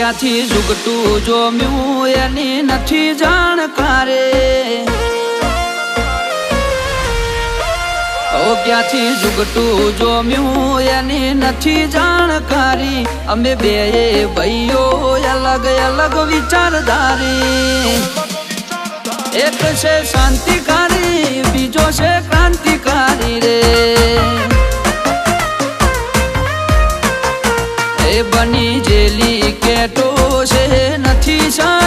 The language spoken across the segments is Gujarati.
ક્યાંથી ઝુકટું જોમ્યું એની નથી જાણકારે ઓ, ક્યાંથી ઝુકટું જોમ્યું એની નથી જાણકારી અમે બે ભાઈઓ અલગ અલગ વિચારધારી. એક છે શાંતિકારી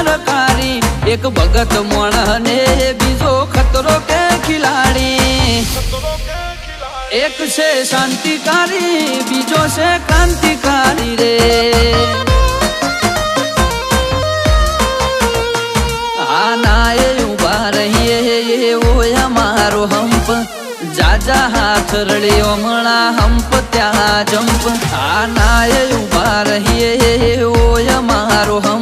નથી સરકારી એક ભગત મોણ ને બીજો ખતરો કે ખિલાડી એક છે શાંતિકારી બીજો છે ક્રાંતિકારી રે આના એ ઉભા રહીએ એવો અમારો હંપ જાજા હાથ રળ્યો હમણાં હંપ ત્યાં જંપ આના એ ઉભા રહીએ એવો અમારો હંપ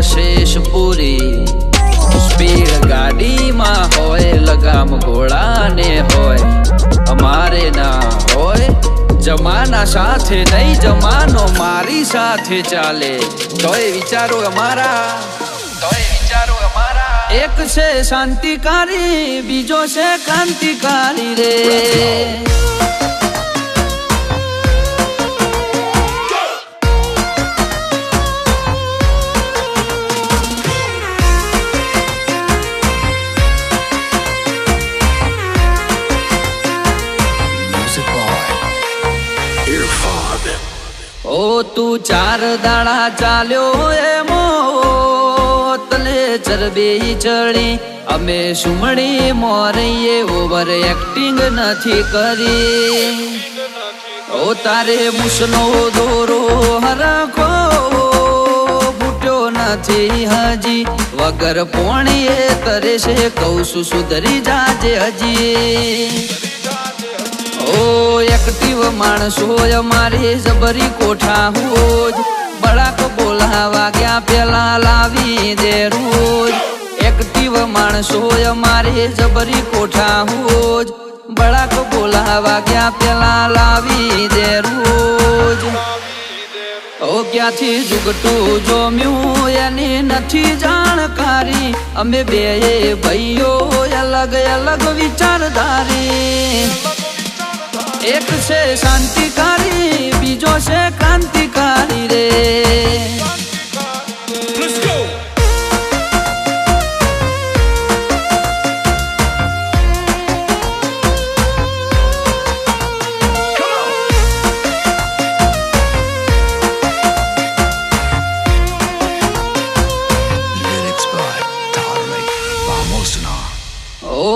પ્રોસેસ પૂરી. સ્પીડ ગાડીમાં હોય, લગામ ઘોડાને હોય. અમારે ના હોય, જમાના સાથે નહીં, જમાનો મારી સાથે ચાલે. તોય વિચારો અમારા, તોય વિચારો અમારા. એક છે શાંતિકારી, બીજો છે ક્રાંતિકારી રે. તું ચાર દાડા ચાલ્યો એમો તલે ચરબી ચડી. અમે સુમણી મોરઈએ ઓવર એક્ટિંગ નથી કરી. ઓ તારે મુસનો દોરો હરખો ફૂટ્યો નથી હજી. વગર પોણીએ તરે છે કૌ સુધરી જાજે હજી. ઓ એક્ટિવ માણસો અમારી જબરી કોઠા હોજ બળાક બોલાવા ગયા, પેલા લાવી દે રોજ. એક્ટિવ માણસો અમારી જબરી કોઠા હોજ બળાક બોલાવા ગયા, પેલા લાવી દે રોજ. ઓ, ક્યાંથી જુગટું જોમ્યું, એની નથી જાણકારી. અમે બે ભાઈઓ અલગ અલગ વિચારધારી. એક છે શાંતિકારી બીજો છે ક્રાંતિકારી રે.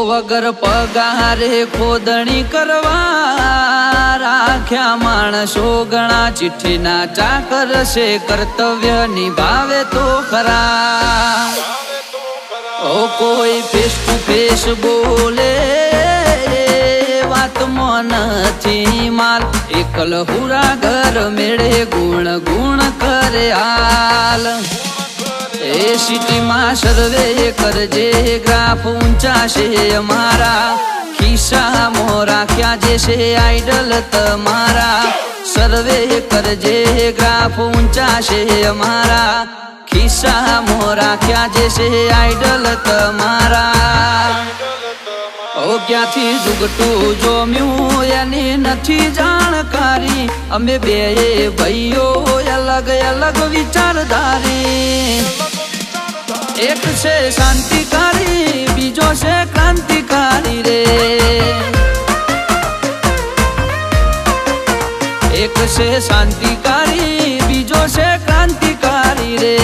વગર પગારે ખોદણી કરવા રાખ્યા માણસો ગણા ચિઠ્ઠીના ચાકર છે, કર્તવ્ય નિભાવે તો ખરા. ઓ કોઈ ફેસ ટુ ફેસ બોલે વાતમાં નથી માલ. એકલ હુરા ઘર મેળે ગુણ ગુણ કરે હાલ. એ સિટીમાં સર્વે કરજે ગ્રાફ ઊંચા છે અમારા ખિસ્સામાં રાખ્યા જે છે આઈડલ તમારા સર્વે કરજે ગ્રાફ ઊંચા છે અમારા ખિસ્સામાં રાખ્યા જે છે આઈડલ તમારા ઓ ક્યાંથી ઝુગટું જોમ્યું એની નથી જાણકારી અમે બે ભાઈઓ અલગ અલગ વિચારધારી એક છે શાંતિકારી બીજો છે ક્રાંતિકારી રે એક છે શાંતિકારી બીજો છે ક્રાંતિકારી રે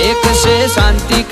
એક છે શાંતિકારી